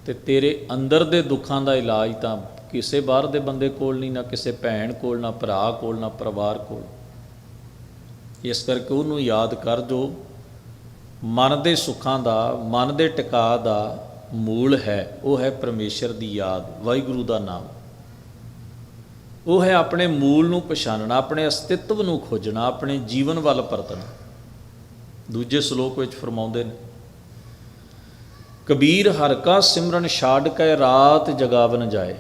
S1: ਤੇ ਤੇਰੇ ਅੰਦਰ ਦੇ ਦੁੱਖਾਂ ਦਾ ਇਲਾਜ ਤਾਂ ਕਿਸੇ ਬਾਹਰ ਦੇ ਬੰਦੇ ਕੋਲ ਨਹੀਂ, ਨਾ ਕਿਸੇ ਭੈਣ ਕੋਲ, ਨਾ ਭਰਾ ਕੋਲ, ਨਾ ਪਰਿਵਾਰ ਕੋਲ। ਇਸ ਕਰਕੇ ਉਹਨੂੰ ਯਾਦ ਕਰ ਜੋ, ਮਨ ਦੇ ਸੁੱਖਾਂ ਦਾ, ਮਨ ਦੇ ਟਿਕਾ ਦਾ ਮੂਲ ਹੈ। ਉਹ ਹੈ ਪਰਮੇਸ਼ਰ ਦੀ ਯਾਦ। ਵਾਹਿਗੁਰੂ ਦਾ ਨਾਮ। ਉਹ ਹੈ ਆਪਣੇ ਮੂਲ ਨੂੰ ਪਛਾਣਨਾ ਆਪਣੇ ਅਸਤਿਤਵ ਨੂੰ ਖੋਜਣਾ, ਆਪਣੇ ਜੀਵਨ ਵੱਲ ਪਰਤਣਾ। ਦੂਜੇ ਸ਼ਲੋਕ ਵਿੱਚ ਫਰਮਾਉਂਦੇ ਨੇ, ਕਬੀਰ ਹਰ ਕਾ ਸਿਮਰਨ ਛਾੜ ਕੇ ਰਾਤ ਜਗਾਵਨ ਜਾਏ।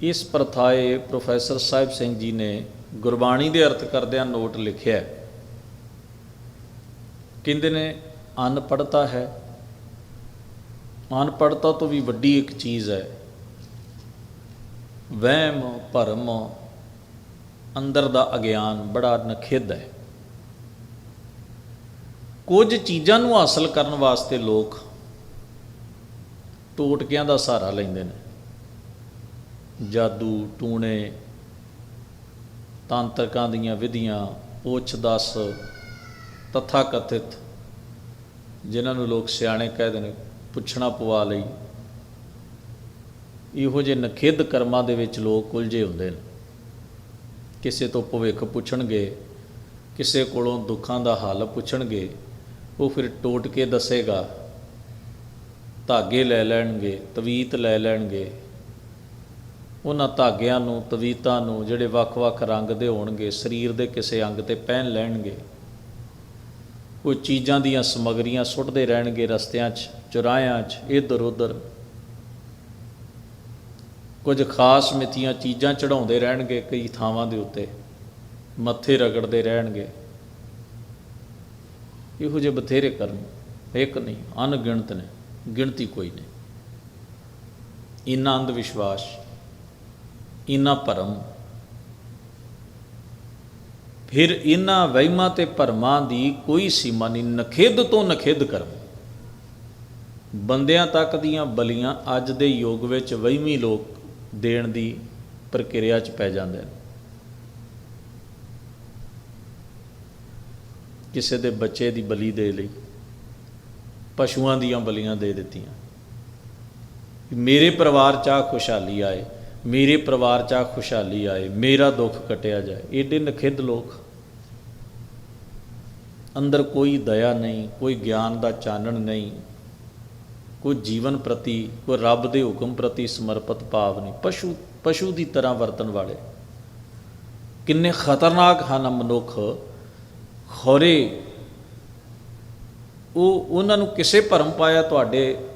S1: ਇਸ ਪ੍ਰਥਾਏ ਪ੍ਰੋਫੈਸਰ ਸਾਹਿਬ ਸਿੰਘ ਜੀ ਨੇ ਗੁਰਬਾਣੀ ਦੇ ਅਰਥ ਕਰਦਿਆਂ ਨੋਟ ਲਿਖਿਆ ਕਹਿੰਦੇ ਨੇ ਅਨਪੜਤਾ ਹੈ। ਅਨਪੜਤਾ ਤੋਂ ਵੀ ਵੱਡੀ ਇੱਕ ਚੀਜ਼ ਹੈ। ਵਹਿਮ, ਭਰਮ ਅੰਦਰ ਦਾ ਅਗਿਆਨ ਬੜਾ ਨਖਿੱਧ ਹੈ। ਕੁਝ ਚੀਜ਼ਾਂ ਨੂੰ ਹਾਸਲ ਕਰਨ ਵਾਸਤੇ ਲੋਕ ਟੋਟਕਿਆਂ ਦਾ ਸਹਾਰਾ ਲੈਂਦੇ ਨੇ। ਜਾਦੂ, ਟੂਣੇ, ਤਾਂਤਰਕਾਂ ਦੀਆਂ ਵਿਧੀਆਂ ਪੁੱਛ ਦੱਸ ਤਥਾ ਕਥਿਤ ਜਿਨ੍ਹਾਂ ਨੂੰ ਲੋਕ ਸਿਆਣੇ ਕਹਿੰਦੇ ਨੇ ਪੁੱਛਣਾ ਪਵਾ ਲਈ। ਇਹੋ ਜਿਹੇ ਨਖਿੱਧ ਕਰਮਾਂ ਦੇ ਵਿੱਚ ਲੋਕ ਉਲਝੇ ਹੁੰਦੇ ਨੇ। ਕਿਸੇ ਤੋਂ ਭਵਿੱਖ ਪੁੱਛਣਗੇ, ਕਿਸੇ ਕੋਲੋਂ ਦੁੱਖਾਂ ਦਾ ਹੱਲ ਪੁੱਛਣਗੇ, ਉਹ ਫਿਰ ਟੋਟ ਕੇ ਦੱਸੇਗਾ, ਧਾਗੇ ਲੈ ਲੈਣਗੇ, ਤਵੀਤ ਲੈ ਲੈਣਗੇ। ਉਹਨਾਂ ਧਾਗਿਆਂ ਨੂੰ, ਤਵੀਤਾਂ ਨੂੰ ਜਿਹੜੇ ਵੱਖ-ਵੱਖ ਰੰਗ ਦੇ ਹੋਣਗੇ, ਸਰੀਰ ਦੇ ਕਿਸੇ ਅੰਗ ਤੇ ਪਹਿਨ ਲੈਣਗੇ। ਕੋਈ ਚੀਜ਼ਾਂ ਦੀਆਂ ਸਮਗਰੀਆਂ ਸੁੱਟਦੇ ਰਹਿਣਗੇ ਰਸਤਿਆਂ 'ਚ, ਚੁਰਾਹਿਆਂ 'ਚ ਇੱਧਰ ਉੱਧਰ ਕੁਝ ਖਾਸ ਮਿੱਥੀਆਂ ਚੀਜ਼ਾਂ ਚੜਾਉਂਦੇ ਰਹਿਣਗੇ ਕਈ ਥਾਵਾਂ ਦੇ ਉੱਤੇ, ਮੱਥੇ ਰਗੜਦੇ ਰਹਿਣਗੇ। ਇਹੋ ਜਿਹੇ ਬਥੇਰੇ ਕਰਮ, ਇੱਕ ਨਹੀਂ, ਅਣਗਿਣਤ ਨੇ, ਗਿਣਤੀ ਕੋਈ ਨਹੀਂ। ਇੰਨਾ ਅੰਧ ਵਿਸ਼ਵਾਸ ਇੰਨਾ ਭਰਮ, ਫਿਰ ਇਹਨਾਂ ਵਹਿਮਾਂ ਤੇ ਭਰਮਾਂ ਦੀ ਕੋਈ ਸੀਮਾ ਨਹੀਂ, ਨਖਿੱਧ ਤੋਂ ਨਖਿੱਧ ਕਰਮ। ਬੰਦਿਆਂ ਤੱਕ ਦੀਆਂ ਬਲੀਆਂ ਅੱਜ ਦੇ ਯੁੱਗ ਵਿੱਚ ਵਹਿਮੀ ਲੋਕ ਦੇਣ ਦੀ ਪ੍ਰਕਿਰਿਆ 'ਚ ਪੈ ਜਾਂਦੇ ਨੇ। ਕਿਸੇ ਦੇ ਬੱਚੇ ਦੀ ਬਲੀ ਦੇ ਲਈ, ਪਸ਼ੂਆਂ ਦੀਆਂ ਬਲੀਆਂ ਦੇ ਦਿੱਤੀਆਂ। ਮੇਰੇ ਪਰਿਵਾਰ 'ਚ ਆ ਖੁਸ਼ਹਾਲੀ ਆਏ, ਮੇਰੇ ਪਰਿਵਾਰ 'ਚ ਆ ਖੁਸ਼ਹਾਲੀ ਆਏ, ਮੇਰਾ ਦੁੱਖ ਕਟਿਆ ਜਾਏ। ਏਡੇ ਨਖਿੱਧ ਲੋਕ। ਅੰਦਰ ਕੋਈ ਦਇਆ ਨਹੀਂ, ਕੋਈ ਗਿਆਨ ਦਾ ਚਾਨਣ ਨਹੀਂ ਕੋਈ ਜੀਵਨ ਪ੍ਰਤੀ, ਕੋਈ ਰੱਬ ਦੇ ਹੁਕਮ ਪ੍ਰਤੀ ਸਮਰਪਿਤ ਭਾਵ ਨਹੀਂ। ਪਸ਼ੂ ਪਸ਼ੂ ਦੀ ਤਰ੍ਹਾਂ ਵਰਤਣ ਵਾਲੇ। ਕਿੰਨੇ ਖਤਰਨਾਕ ਹਨ ਮਨੁੱਖ। ਖੋਰੇ। ਉਹ, ਉਹਨਾਂ ਨੂੰ ਕਿਸੇ ਭਰਮ ਪਾਇਆ ਤੁਹਾਡੇ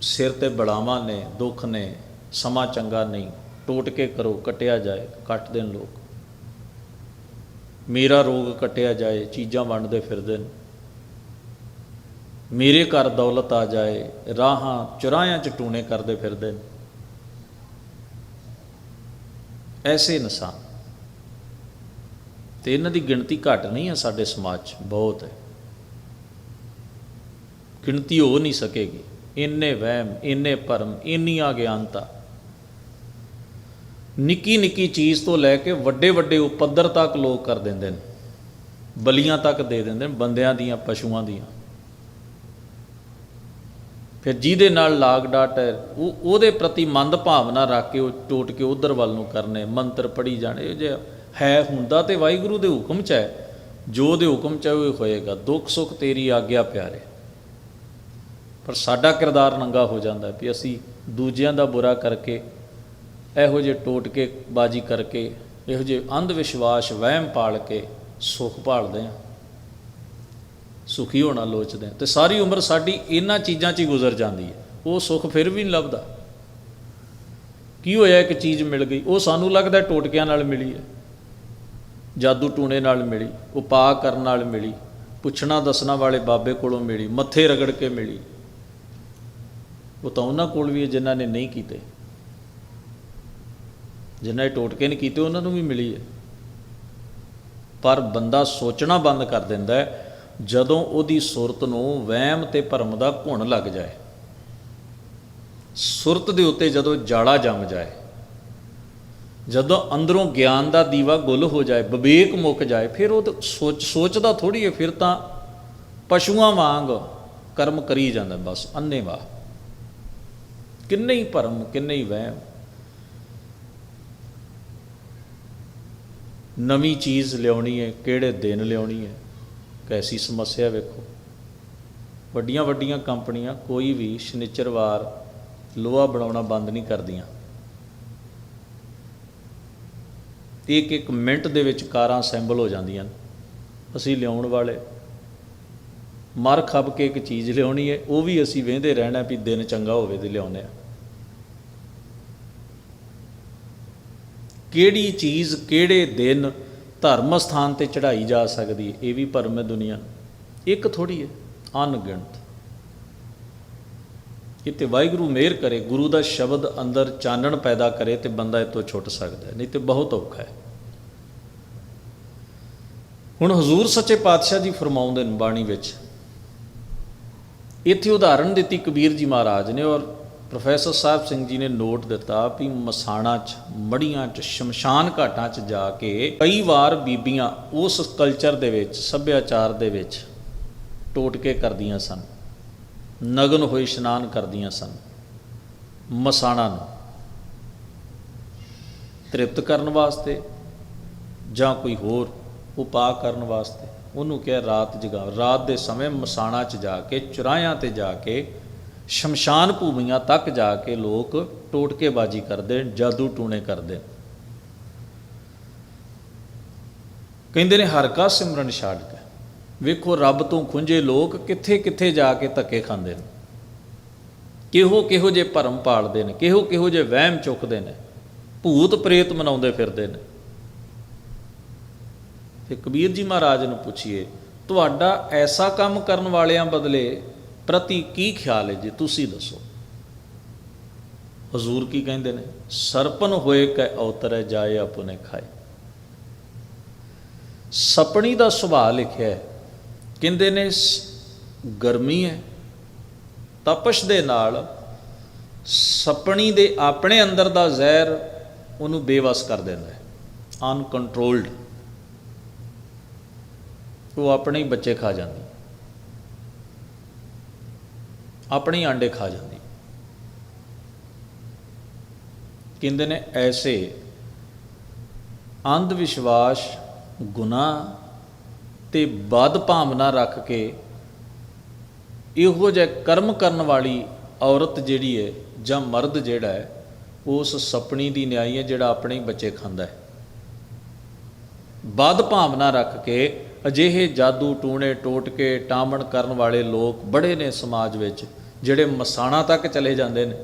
S1: ਸਿਰ ਤੇ ਬੜਾਵਾਂ ਨੇ, ਦੁੱਖ ਨੇ, ਸਮਾਂ ਚੰਗਾ ਨਹੀਂ। ਟੋਟ ਕੇ ਕਰੋ, ਕਟਿਆ ਜਾਏ, ਕੱਟ ਦੇਣ ਲੋਕ। ਮੇਰਾ ਰੋਗ ਕਟਿਆ ਜਾਏ, ਚੀਜ਼ਾਂ ਵੰਡਦੇ ਫਿਰਦੇ ਨੇ। ਮੇਰੇ ਘਰ ਦੌਲਤ ਆ ਜਾਏ, ਰਾਹਾਂ ਚੁਰਾਹਿਆਂ ਚ ਟੂਣੇ ਕਰਦੇ ਫਿਰਦੇ ਨੇ। ਐਸੇ ਇਨਸਾਨ। ਤੇ ਇਹਨਾਂ ਦੀ ਗਿਣਤੀ ਘੱਟ ਨਹੀਂ ਹੈ ਸਾਡੇ ਸਮਾਜ 'ਚ, ਬਹੁਤ ਹੈ। ਗਿਣਤੀ ਹੋ ਨਹੀਂ ਸਕੇਗੀ। ਇੰਨੇ ਵਹਿਮ, ਇੰਨੇ ਭਰਮ ਇੰਨੀ ਅਗਿਆਨਤਾ। ਨਿੱਕੀ ਨਿੱਕੀ ਚੀਜ਼ ਤੋਂ ਲੈ ਕੇ ਵੱਡੇ ਵੱਡੇ ਉਪੱਦਰ ਤੱਕ ਲੋਕ ਕਰ ਦਿੰਦੇ ਨੇ। ਬਲੀਆਂ ਤੱਕ ਦੇ ਦਿੰਦੇ ਨੇ ਬੰਦਿਆਂ ਦੀਆਂ, ਪਸ਼ੂਆਂ ਦੀਆਂ। ਫਿਰ ਜਿਹਦੇ ਨਾਲ ਲਾਗ ਡਾਟ ਹੈ, ਉਹ ਉਹਦੇ ਪ੍ਰਤੀ ਮੰਦ ਭਾਵਨਾ ਰੱਖ ਕੇ ਉਹ ਟੋਟ ਕੇ ਉਧਰ ਵੱਲ ਨੂੰ ਕਰਨੇ, ਮੰਤਰ ਪੜੀ ਜਾਣੇ ਜੇ ਹੈ ਹੁੰਦਾ ਤੇ ਵਾਹਿਗੁਰੂ ਦੇ ਹੁਕਮ 'ਚ ਹੈ, ਜੋ ਦੇ ਹੁਕਮ 'ਚ ਹੈ, ਉਹ ਹੋਏਗਾ। ਦੁੱਖ ਸੁੱਖ ਤੇਰੀ ਆਗਿਆ ਪਿਆਰੇ। ਪਰ ਸਾਡਾ ਕਿਰਦਾਰ ਨੰਗਾ ਹੋ ਜਾਂਦਾ ਵੀ ਅਸੀਂ ਦੂਜਿਆਂ ਦਾ ਬੁਰਾ ਕਰਕੇ, ਇਹੋ ਜਿਹੇ ਟੋਟ ਕੇ ਬਾਜੀ ਕਰਕੇ, ਇਹੋ ਜਿਹੇ ਅੰਧ ਵਿਸ਼ਵਾਸ ਵਹਿਮ ਪਾਲ ਕੇ ਸੁਖ ਭਾਲਦੇ ਆ ਸੁਖੀ ਹੋਣਾ ਲੋਚਦੇ ਆ ਤੇ ਸਾਰੀ ਉਮਰ ਸਾਡੀ ਇਹਨਾਂ ਚੀਜ਼ਾਂ 'ਚ ਹੀ ਗੁਜ਼ਰ ਜਾਂਦੀ ਹੈ। ਉਹ ਸੁਖ ਫਿਰ ਵੀ ਨਹੀਂ ਲੱਭਦਾ। ਕੀ ਹੋਇਆ ਇੱਕ ਚੀਜ਼ ਮਿਲ ਗਈ? ਉਹ ਸਾਨੂੰ ਲੱਗਦਾ ਟੋਟਕਿਆਂ ਨਾਲ ਮਿਲੀ ਹੈ। ਜਾਦੂ ਟੂਣੇ ਨਾਲ ਮਿਲੀ, ਉਪਾਅ ਕਰਨ ਨਾਲ ਮਿਲੀ, ਪੁੱਛਣਾ ਦੱਸਣਾ ਵਾਲੇ ਬਾਬੇ ਕੋਲੋਂ ਮਿਲੀ, ਮੱਥੇ ਰਗੜ ਕੇ ਮਿਲੀ। ਉਹ ਤਾਂ ਉਹਨਾਂ ਕੋਲ ਵੀ ਹੈ ਜਿਨ੍ਹਾਂ ਨੇ ਨਹੀਂ ਕੀਤੇ। ਜਿਨ੍ਹਾਂ ਨੇ ਟੋਟਕੇ ਨਹੀਂ ਕੀਤੇ, ਉਹਨਾਂ ਨੂੰ ਵੀ ਮਿਲੀ ਹੈ। ਪਰ ਬੰਦਾ ਸੋਚਣਾ ਬੰਦ ਕਰ ਦਿੰਦਾ ਹੈ ਜਦੋਂ ਉਹਦੀ ਸੁਰਤ ਨੂੰ ਵਹਿਮ ਤੇ ਭਰਮ ਦਾ ਘੁਣ ਲੱਗ ਜਾਏ, ਸੁਰਤ ਦੇ ਉੱਤੇ ਜਦੋਂ ਜਾਲਾ ਜੰਮ ਜਾਏ, ਜਦੋਂ ਅੰਦਰੋਂ ਗਿਆਨ ਦਾ ਦੀਵਾ ਗੁੱਲ ਹੋ ਜਾਏ, ਵਿਵੇਕ ਮੁੱਕ ਜਾਏ, ਫਿਰ ਉਹ ਤਾਂ ਸੋਚ, ਸੋਚਦਾ ਥੋੜੀ ਹੈ, ਫਿਰ ਤਾਂ ਪਸ਼ੂਆਂ ਵਾਂਗ ਕਰਮ ਕਰੀ ਜਾਂਦਾ, ਬਸ ਅੰਨੇਵਾਹ ਕਿੰਨੇ ਹੀ ਭਰਮ, ਕਿੰਨੇ ਹੀ ਵਹਿਮ। ਨਵੀਂ ਚੀਜ਼ ਲਿਆਉਣੀ ਹੈ, ਕਿਹੜੇ ਦਿਨ ਲਿਆਉਣੀ ਹੈ ਕੈਸੀ ਸਮੱਸਿਆ ਵੇਖੋ। ਵੱਡੀਆਂ ਵੱਡੀਆਂ ਕੰਪਨੀਆਂ ਕੋਈ ਵੀ ਸ਼ਨੀਚਰਵਾਰ ਲੋਹਾ ਬਣਾਉਣਾ ਬੰਦ ਨਹੀਂ ਕਰਦੀਆਂ। ਇੱਕ ਇੱਕ ਮਿੰਟ ਦੇ ਵਿੱਚ ਕਾਰਾਂ ਅਸੈਂਬਲ ਹੋ ਜਾਂਦੀਆਂ ਨੇ। ਅਸੀਂ ਲਿਆਉਣ ਵਾਲੇ। ਮਰ ਖੱਬ ਕੇ ਇੱਕ ਚੀਜ਼ ਲਿਆਉਣੀ ਹੈ, ਉਹ ਵੀ ਅਸੀਂ ਵੇਂਦੇ ਰਹਿਣਾ ਵੀ ਦਿਨ ਚੰਗਾ ਹੋਵੇ ਤੇ ਲਿਆਉਂਦੇ ਆ ਕਿਹੜੀ ਚੀਜ਼ ਕਿਹੜੇ ਦਿਨ ਧਰਮ ਸਥਾਨ ਤੇ ਚੜਾਈ ਜਾ ਸਕਦੀ ਹੈ, ਇਹ ਵੀ ਭਰਮ ਹੈ ਦੁਨੀਆ ਇੱਕ ਥੋੜੀ ਹੈ, ਅਣਗਿਣਤ। ਕਿਤੇ ਵਾਹਿਗੁਰੂ ਮਿਹਰ ਕਰੇ, ਗੁਰੂ ਦਾ ਸ਼ਬਦ ਅੰਦਰ ਚਾਨਣ ਪੈਦਾ ਕਰੇ ਤੇ ਬੰਦਾ ਇਹ ਤੋਂ ਛੁੱਟ ਸਕਦਾ ਹੈ, ਨਹੀਂ ਤੇ ਬਹੁਤ ਔਖਾ ਹੈ। ਹੁਣ ਹਜ਼ੂਰ ਸੱਚੇ ਪਾਤਸ਼ਾਹ ਜੀ ਫਰਮਾਉਂਦੇ ਨੇ ਬਾਣੀ ਵਿੱਚ, ਇੱਥੇ ਉਦਾਹਰਣ ਦਿੱਤੀ ਕਬੀਰ ਜੀ ਮਹਾਰਾਜ ਨੇ ਔਰ ਪ੍ਰੋਫੈਸਰ ਸਾਹਿਬ ਸਿੰਘ ਜੀ ਨੇ ਨੋਟ ਦਿੱਤਾ ਵੀ ਮਸਾਣਾ 'ਚ, ਮੜੀਆਂ 'ਚ, ਸ਼ਮਸ਼ਾਨ ਘਾਟਾਂ 'ਚ ਜਾ ਕੇ ਕਈ ਵਾਰ ਬੀਬੀਆਂ ਉਸ ਕਲਚਰ ਦੇ ਵਿੱਚ, ਸੱਭਿਆਚਾਰ ਦੇ ਵਿੱਚ ਟੋਟਕੇ ਕਰਦੀਆਂ ਸਨ, ਨਗਨ ਹੋਏ ਇਸ਼ਨਾਨ ਕਰਦੀਆਂ ਸਨ, ਮਸਾਣਾ ਨੂੰ ਤ੍ਰਿਪਤ ਕਰਨ ਵਾਸਤੇ ਜਾਂ ਕੋਈ ਹੋਰ ਉਪਾਅ ਕਰਨ ਵਾਸਤੇ। ਉਹਨੂੰ ਕਿਹਾ ਰਾਤ ਜਗਾ ਰਾਤ ਦੇ ਸਮੇਂ ਮਸਾਣਾ 'ਚ ਜਾ ਕੇ, ਚੁਰਾਹਿਆਂ ਤੇ ਜਾ ਕੇ ਸ਼ਮਸ਼ਾਨ ਭੂਮੀਆਂ ਤੱਕ ਜਾ ਕੇ ਲੋਕ ਟੋਟਕੇਬਾਜ਼ੀ ਕਰਦੇ ਨੇ, ਜਾਦੂ ਟੂਣੇ ਕਰਦੇ। ਨੇ। ਕਹਿੰਦੇ ਨੇ ਹਰ ਕਾ ਸਿਮਰਨ ਛੱਡ ਕੇ। ਵੇਖੋ ਰੱਬ ਤੋਂ ਖੁੰਝੇ ਲੋਕ ਕਿੱਥੇ ਕਿੱਥੇ ਜਾ ਕੇ ਧੱਕੇ ਖਾਂਦੇ ਨੇ। ਕਿਹੋ ਕਿਹੋ ਜੇ ਭਰਮ ਪਾਲਦੇ ਨੇ ਕਿਹੋ ਕਿਹੋ ਜੇ ਵਹਿਮ ਚੁੱਕਦੇ ਨੇ ਭੂਤ ਪ੍ਰੇਤ ਮਨਾਉਂਦੇ ਫਿਰਦੇ ਨੇ। ਤੇ ਕਬੀਰ ਜੀ ਮਹਾਰਾਜ ਨੂੰ ਪੁੱਛੀਏ ਤੁਹਾਡਾ ਐਸਾ ਕੰਮ ਕਰਨ ਵਾਲਿਆਂ ਬਦਲੇ ਪ੍ਰਤੀ ਕੀ ਖਿਆਲ ਹੈ ਜੀ, ਤੁਸੀਂ ਦੱਸੋ। ਹਜ਼ੂਰ ਕੀ ਕਹਿੰਦੇ ਨੇ? ਸਰਪਨ ਹੋਏ ਕੈ ਅਵਤਰੈ ਜਾਏ ਆਪਨੇ ਖਾਏ। ਸਪਣੀ ਦਾ ਸੁਭਾਅ ਲਿਖਿਆ ਕਹਿੰਦੇ ਨੇ, ਗਰਮੀ ਹੈ। ਤਪਸ਼ ਦੇ ਨਾਲ ਸਪਣੀ ਦੇ ਆਪਣੇ ਅੰਦਰ ਦਾ ਜ਼ਹਿਰ ਉਹਨੂੰ ਬੇਵਸ ਕਰ ਦਿੰਦਾ ਹੈ। ਅਨਕੰਟਰੋਲਡ ਉਹ ਆਪਣੇ ਹੀ ਬੱਚੇ ਖਾ ਜਾਂਦੀ ਆਪਣੇ ਆਂਡੇ ਖਾ ਜਾਂਦੀ। ਕਹਿੰਦੇ ਨੇ ਐਸੇ ਅੰਧ ਵਿਸ਼ਵਾਸ ਗੁਨਾਹ ਤੇ ਬਦ ਭਾਵਨਾ ਰੱਖ ਕੇ ਇਹੋ ਜਿਹੇ ਕਰਮ ਕਰਨ ਵਾਲੀ ਔਰਤ ਜਿਹੜੀ ਹੈ ਜਾਂ ਮਰਦ ਜਿਹੜਾ ਹੈ, ਉਸ ਸਪਣੀ ਦੀ ਨਿਆਈ ਹੈ ਜਿਹੜਾ ਆਪਣੇ ਹੀ ਬੱਚੇ ਖਾਂਦਾ ਹੈ। ਬਦ ਭਾਵਨਾ ਰੱਖ ਕੇ ਅਜਿਹੇ ਜਾਦੂ ਟੂਣੇ ਟੋਟਕੇ, ਟਾਮਣ ਕਰਨ ਵਾਲੇ ਲੋਕ ਬੜੇ ਨੇ ਸਮਾਜ ਵਿੱਚ। ਜਿਹੜੇ ਮਸਾਣਾ ਤੱਕ ਚਲੇ ਜਾਂਦੇ ਨੇ,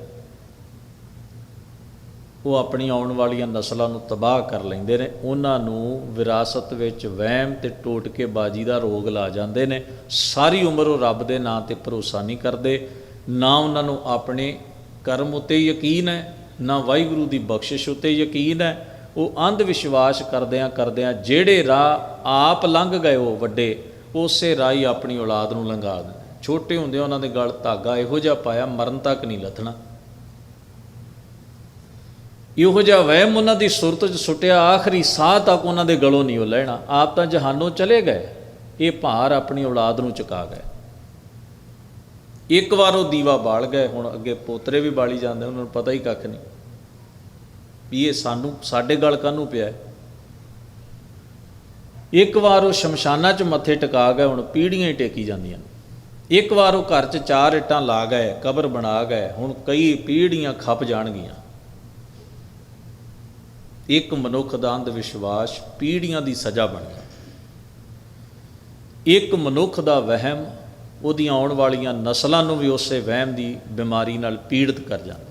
S1: ਉਹ ਆਪਣੀ ਆਉਣ ਵਾਲੀਆਂ ਨਸਲਾਂ ਨੂੰ ਤਬਾਹ ਕਰ ਲੈਂਦੇ ਨੇ। ਉਹਨਾਂ ਨੂੰ ਵਿਰਾਸਤ ਵਿੱਚ ਵਹਿਮ ਤੇ ਟੋਟਕੇ ਬਾਜੀ ਦਾ ਰੋਗ ਲਾ ਜਾਂਦੇ ਨੇ। ਸਾਰੀ ਉਮਰ ਉਹ ਰੱਬ ਦੇ ਨਾਂ ਤੇ ਭਰੋਸਾ ਨਹੀਂ ਕਰਦੇ। ਨਾ ਉਹਨਾਂ ਨੂੰ ਆਪਣੇ ਕਰਮ ਉਤੇ ਯਕੀਨ ਹੈ, ਨਾ ਵਾਹਿਗੁਰੂ ਦੀ ਬਖਸ਼ਿਸ਼ ਉਤੇ ਯਕੀਨ ਹੈ। ਉਹ ਅੰਧ ਵਿਸ਼ਵਾਸ ਕਰਦਿਆਂ ਕਰਦਿਆਂ ਜਿਹੜੇ ਰਾਹ ਆਪ ਲੰਘ ਗਏ ਉਹ ਵੱਡੇ, ਉਸੇ ਰਾਹ ਹੀ ਆਪਣੀ ਔਲਾਦ ਨੂੰ ਲੰਘਾ ਦਿੰਦੇ ਛੋਟੇ ਹੁੰਦੇ ਉਹਨਾਂ ਦੇ ਗਲ ਧਾਗਾ ਇਹੋ ਜਿਹਾ ਪਾਇਆ, ਮਰਨ ਤੱਕ ਨਹੀਂ ਲੱਥਣਾ। ਇਹੋ ਜਿਹਾ ਵਹਿਮ ਉਹਨਾਂ ਦੀ ਸੁਰਤ 'ਚ ਸੁੱਟਿਆ, ਆਖਰੀ ਸਾਹ ਤੱਕ ਉਹਨਾਂ ਦੇ ਗਲੋਂ ਨਹੀਂ ਉਹ ਲੈਣਾ। ਆਪ ਤਾਂ ਜਹਾਨੋਂ ਚਲੇ ਗਏ। ਇਹ ਭਾਰ ਆਪਣੀ ਔਲਾਦ ਨੂੰ ਚੁਕਾ ਗਏ। ਇੱਕ ਵਾਰ ਉਹ ਦੀਵਾ ਬਾਲ ਗਏ। ਹੁਣ ਅੱਗੇ ਪੋਤਰੇ ਵੀ ਬਾਲੀ ਜਾਂਦੇ ਉਹਨਾਂ ਨੂੰ ਪਤਾ ਹੀ ਕੱਖ ਨਹੀਂ। ਵੀ ਇਹ ਸਾਨੂੰ, ਸਾਡੇ ਗਲ ਕਾਹਨੂੰ ਪਿਆ? ਇੱਕ ਵਾਰ ਉਹ ਸ਼ਮਸ਼ਾਨਾਂ 'ਚ ਮੱਥੇ ਟਿਕਾ ਗਏ, ਹੁਣ ਪੀੜੀਆਂ ਹੀ ਟੇਕੀ ਜਾਂਦੀਆਂ ਨੇ। ਇੱਕ ਵਾਰ ਉਹ ਘਰ 'ਚ ਚਾਰ ਇੱਟਾਂ ਲਾ ਗਏ, ਕਬਰ ਬਣਾ ਗਏ, ਹੁਣ ਕਈ ਪੀੜ੍ਹੀਆਂ ਖੱਪ ਜਾਣਗੀਆਂ। ਇੱਕ ਮਨੁੱਖ ਦਾ ਅੰਧ ਵਿਸ਼ਵਾਸ ਪੀੜ੍ਹੀਆਂ ਦੀ ਸਜ਼ਾ ਬਣ ਗਿਆ। ਇੱਕ ਮਨੁੱਖ ਦਾ ਵਹਿਮ ਉਹਦੀਆਂ ਆਉਣ ਵਾਲੀਆਂ ਨਸਲਾਂ ਨੂੰ ਵੀ ਉਸੇ ਵਹਿਮ ਦੀ ਬਿਮਾਰੀ ਨਾਲ ਪੀੜਤ ਕਰ ਜਾਂਦਾ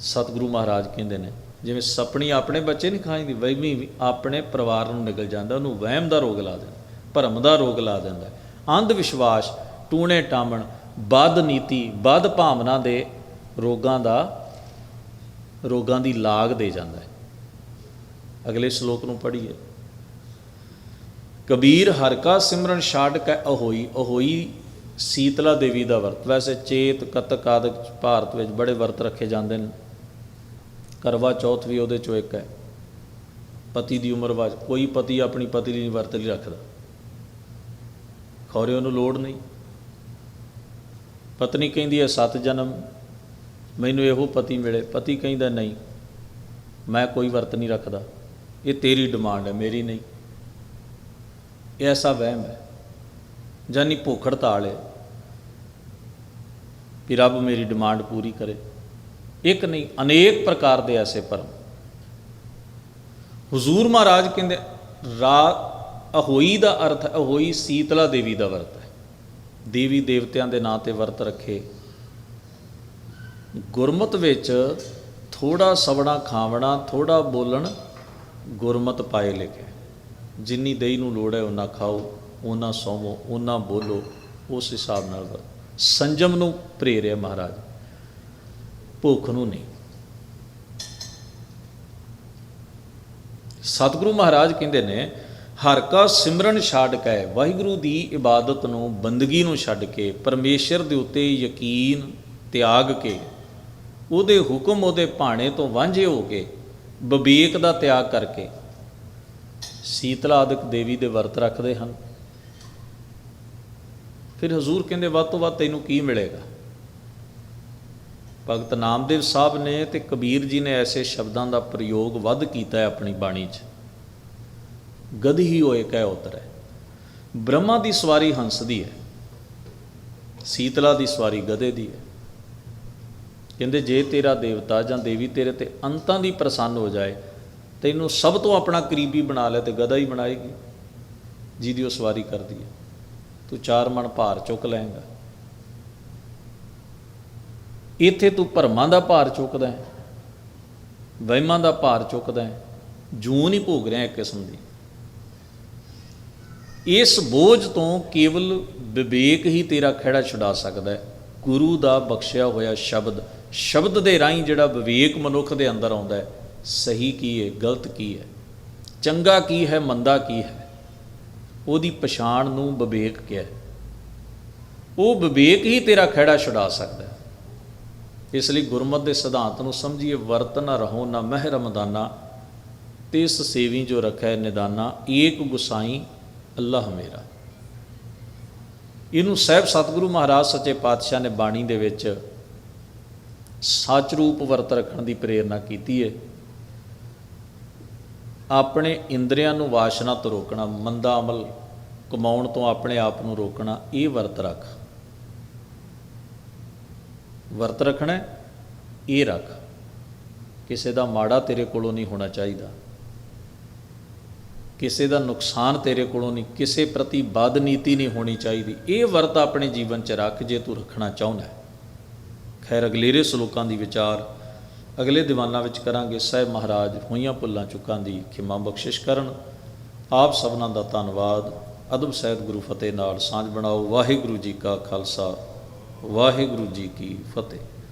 S1: ਸਤਿਗੁਰੂ ਮਹਾਰਾਜ ਕਹਿੰਦੇ ਨੇ, ਜਿਵੇਂ ਸਪਣੀ ਆਪਣੇ ਬੱਚੇ ਨਹੀਂ ਖਾਂਦੀ, ਵਹਿਮੀ ਵੀ ਆਪਣੇ ਪਰਿਵਾਰ ਨੂੰ ਨਿਕਲ ਜਾਂਦਾ, ਉਹਨੂੰ ਵਹਿਮ ਦਾ ਰੋਗ ਲਾ ਦਿੰਦਾ। ਭਰਮ ਦਾ ਰੋਗ ਲਾ ਦਿੰਦਾ ਅੰਧ ਵਿਸ਼ਵਾਸ, ਟੂਣੇ ਟਾਮਣ ਬਦ ਨੀਤੀ ਬਦ ਭਾਵਨਾ ਦੇ ਰੋਗਾਂ ਦਾ, ਰੋਗਾਂ ਦੀ ਲਾਗ ਦੇ ਜਾਂਦਾ ਹੈ। ਅਗਲੇ ਸ਼ਲੋਕ ਨੂੰ ਪੜ੍ਹੀਏ। ਕਬੀਰ ਹਰ ਕਾ ਸਿਮਰਨ ਛਾੜ ਕੈ ਅਹੋਈ ਅਹੋਈ ਸੀਤਲਾ ਦੇਵੀ ਦਾ ਵਰਤ। ਵੈਸੇ ਚੇਤ, ਕਤਕ ਆਦਿਕ ਭਾਰਤ ਵਿੱਚ ਬੜੇ ਵਰਤ ਰੱਖੇ ਜਾਂਦੇ ਨੇ। ਕਰਵਾ ਚੌਥ ਵੀ ਉਹਦੇ ਚੋਂ ਇੱਕ ਹੈ। ਪਤੀ ਦੀ ਉਮਰ ਬਾਅਦ ਕੋਈ ਪਤੀ ਆਪਣੀ ਪਤੀ ਦੀ ਵਰਤ ਨਹੀਂ ਰੱਖਦਾ। ਖੌਰੇ ਉਹਨੂੰ ਲੋੜ ਨਹੀਂ। ਪਤਨੀ ਕਹਿੰਦੀ ਹੈ, ਸੱਤ ਜਨਮ, ਮੈਨੂੰ ਇਹੋ ਪਤੀ ਮਿਲੇ। ਪਤੀ ਕਹਿੰਦਾ, ਨਹੀਂ, ਮੈਂ ਕੋਈ ਵਰਤ ਨਹੀਂ ਰੱਖਦਾ। ਇਹ ਤੇਰੀ ਡਿਮਾਂਡ ਹੈ, ਮੇਰੀ ਨਹੀਂ। ਇਹ ਐਸਾ ਵਹਿਮ ਹੈ, ਜਾਨੀ ਭੁੱਖ ਹੜਤਾਲ ਹੈ ਵੀ ਰੱਬ ਮੇਰੀ ਡਿਮਾਂਡ ਪੂਰੀ ਕਰੇ। ਇੱਕ ਨਹੀਂ, ਅਨੇਕ ਪ੍ਰਕਾਰ ਦੇ ਐਸੇ ਭਰਮ। ਹਜ਼ੂਰ ਮਹਾਰਾਜ ਕਹਿੰਦੇ, ਰਾ ਅਹੋਈ ਦਾ ਅਰਥ, ਅਹੋਈ ਸੀਤਲਾ ਦੇਵੀ ਦਾ ਵਰਤ ਹੈ। ਦੇਵੀ ਦੇਵਤਿਆਂ ਦੇ ਨਾਂ ਤੇ ਵਰਤ ਰੱਖੇ। ਗੁਰਮਤ ਵਿੱਚ ਥੋੜਾ ਸਵਣਾ ਖਾਵਣਾ, ਥੋੜਾ ਬੋਲਣ, ਗੁਰਮਤ ਪਾਏ ਲਿਖੇ। ਜਿੰਨੀ ਦੇਈ ਨੂੰ ਲੋੜ ਹੈ ਉਹਨਾਂ ਖਾਓ ਉਹਨਾਂ ਸੌਵੋ ਉਹਨਾਂ ਬੋਲੋ, ਉਸ ਹਿਸਾਬ ਨਾਲ ਵਰਤ। ਸੰਜਮ ਨੂੰ ਪ੍ਰੇਰਿਆ ਮਹਾਰਾਜ। ਭੁੱਖ ਨੂੰ ਨਹੀਂ। ਸਤਿਗੁਰੂ ਮਹਾਰਾਜ ਕਹਿੰਦੇ ਨੇ ਹਰ ਕਾ ਸਿਮਰਨ ਛੱਡ ਕੇ। ਵਾਹਿਗੁਰੂ ਦੀ ਇਬਾਦਤ ਨੂੰ, ਬੰਦਗੀ ਨੂੰ ਛੱਡ ਕੇ, ਪਰਮੇਸ਼ਰ ਦੇ ਉੱਤੇ ਯਕੀਨ ਤਿਆਗ ਕੇ, ਉਹਦੇ ਹੁਕਮ ਉਹਦੇ ਭਾਣੇ ਤੋਂ ਵਾਂਝੇ ਹੋ ਕੇ ਵਿਵੇਕ ਦਾ ਤਿਆਗ ਕਰਕੇ, ਸੀਤਲਾ ਆਦਿਕ ਦੇਵੀ ਦੇ ਵਰਤ ਰੱਖਦੇ ਹਨ। ਫਿਰ ਹਜ਼ੂਰ ਕਹਿੰਦੇ, ਵੱਧ ਤੋਂ ਵੱਧ ਤੈਨੂੰ ਕੀ ਮਿਲੇਗਾ? ਭਗਤ ਨਾਮਦੇਵ ਸਾਹਿਬ ਨੇ ਤੇ ਕਬੀਰ ਜੀ ਨੇ ਐਸੇ ਸ਼ਬਦਾਂ ਦਾ ਪ੍ਰਯੋਗ ਵੱਧ ਕੀਤਾ ਹੈ ਆਪਣੀ ਬਾਣੀ 'ਚ। ਗਧ ਹੀ ਹੋਏ ਕਹਿ ਉਤਰੈ ਬ੍ਰਹਮਾ ਦੀ ਸਵਾਰੀ ਹੰਸ ਦੀ ਹੈ, ਸੀਤਲਾ ਦੀ ਸਵਾਰੀ ਗਧੇ ਦੀ ਹੈ। ਕਹਿੰਦੇ, ਜੇ ਤੇਰਾ ਦੇਵਤਾ ਜਾਂ ਦੇਵੀ ਤੇਰੇ ਤੇ ਅੰਤਾਂ ਦੀ ਪ੍ਰਸੰਨ ਹੋ ਜਾਏ, ਤੈਨੂੰ ਸਭ ਤੋਂ ਆਪਣਾ ਕਰੀਬੀ ਬਣਾ ਲੈ ਤੇ ਗਧਾ ਹੀ ਬਣਾਏਗੀ, ਜਿਹਦੀ ਉਹ ਸਵਾਰੀ ਕਰਦੀ ਹੈ। ਤੂੰ ਚਾਰ ਮਣ ਭਾਰ ਚੁੱਕ ਲਏਗਾ। ਇੱਥੇ ਤੂੰ ਭਰਮਾਂ ਦਾ ਭਾਰ ਚੁੱਕਦਾ ਹੈ, ਵਹਿਮਾਂ ਦਾ ਭਾਰ ਚੁੱਕਦਾ ਹੈ ਜੂਨ ਹੀ ਭੋਗ ਰਿਹਾ ਇੱਕ ਕਿਸਮ ਦੀ। ਇਸ ਬੋਝ ਤੋਂ ਕੇਵਲ ਵਿਵੇਕ ਹੀ ਤੇਰਾ ਖਿਹੜਾ ਛੁਡਾ ਸਕਦਾ ਹੈ। ਗੁਰੂ ਦਾ ਬਖਸ਼ਿਆ ਹੋਇਆ ਸ਼ਬਦ ਸ਼ਬਦ ਦੇ ਰਾਹੀਂ ਜਿਹੜਾ ਵਿਵੇਕ ਮਨੁੱਖ ਦੇ ਅੰਦਰ ਆਉਂਦਾ ਹੈ, ਸਹੀ ਕੀ ਹੈ, ਗਲਤ ਕੀ ਹੈ? ਚੰਗਾ ਕੀ ਹੈ, ਮੰਦਾ ਕੀ ਹੈ? ਉਹਦੀ ਪਛਾਣ ਨੂੰ ਵਿਵੇਕ ਕਿਹਾ ਉਹ ਵਿਵੇਕ ਹੀ ਤੇਰਾ ਖਿਹੜਾ ਛੁਡਾ ਸਕਦਾ ਹੈ। ਇਸ ਲਈ ਗੁਰਮਤ ਦੇ ਸਿਧਾਂਤ ਨੂੰ ਸਮਝੀਏ ਵਰਤ ਨਾ ਰਹੋ ਨਾ ਮਹਿ ਰਮਦਾਨਾ ਤਿਸ ਸੇਵੀ ਜੋ ਰੱਖੈ ਨਿਦਾਨਾ, ਏਕ ਗੁਸਾਈ ਅੱਲਾਹ ਮੇਰਾ। ਇਹਨੂੰ ਸਹਿਬ ਸਤਿਗੁਰੂ ਮਹਾਰਾਜ ਸੱਚੇ ਪਾਤਸ਼ਾਹ ਨੇ ਬਾਣੀ ਦੇ ਵਿੱਚ ਸੱਚ ਰੂਪ ਵਰਤ ਰੱਖਣ ਦੀ ਪ੍ਰੇਰਣਾ ਕੀਤੀ ਹੈ ਆਪਣੇ ਇੰਦਰੀਆਂ ਨੂੰ ਵਾਸ਼ਨਾ ਤੋਂ ਰੋਕਣਾ, ਮੰਦਾ ਅਮਲ ਕਮਾਉਣ ਤੋਂ ਆਪਣੇ ਆਪ ਨੂੰ ਰੋਕਣਾ, ਇਹ ਵਰਤ ਰੱਖ। ਵਰਤ ਰੱਖਣਾ, ਇਹ ਰੱਖ। ਕਿਸੇ ਦਾ ਮਾੜਾ ਤੇਰੇ ਕੋਲੋਂ ਨਹੀਂ ਹੋਣਾ ਚਾਹੀਦਾ। ਕਿਸੇ ਦਾ ਨੁਕਸਾਨ ਤੇਰੇ ਕੋਲੋਂ ਨਹੀਂ, ਕਿਸੇ ਪ੍ਰਤੀ ਬਦ ਨੀਤੀ ਨਹੀਂ ਹੋਣੀ ਚਾਹੀਦੀ। ਇਹ ਵਰਤ ਆਪਣੇ ਜੀਵਨ 'ਚ ਰੱਖ ਜੇ ਤੂੰ ਰੱਖਣਾ ਚਾਹੁੰਦਾ ਹੈ। ਖੈਰ ਅਗਲੇਰੇ ਸਲੋਕਾਂ ਦੀ ਵਿਚਾਰ ਅਗਲੇ ਦੀਵਾਨਾਂ ਵਿੱਚ ਕਰਾਂਗੇ। ਸਹਿਬ ਮਹਾਰਾਜ, ਹੋਈਆਂ ਭੁੱਲਾਂ ਚੁੱਕਾਂ ਦੀ ਖਿਮਾ ਬਖਸ਼ਿਸ਼ ਕਰਨ। ਆਪ ਸਭਨਾਂ ਦਾ ਧੰਨਵਾਦ। ਅਦਬ ਸਹਿਤ ਗੁਰੂ ਫਤਿਹ ਨਾਲ ਸਾਂਝ ਬਣਾਓ। ਵਾਹਿਗੁਰੂ ਜੀ ਕਾ ਖਾਲਸਾ, ਵਾਹਿਗੁਰੂ ਜੀ ਕੀ ਫਤਿਹ।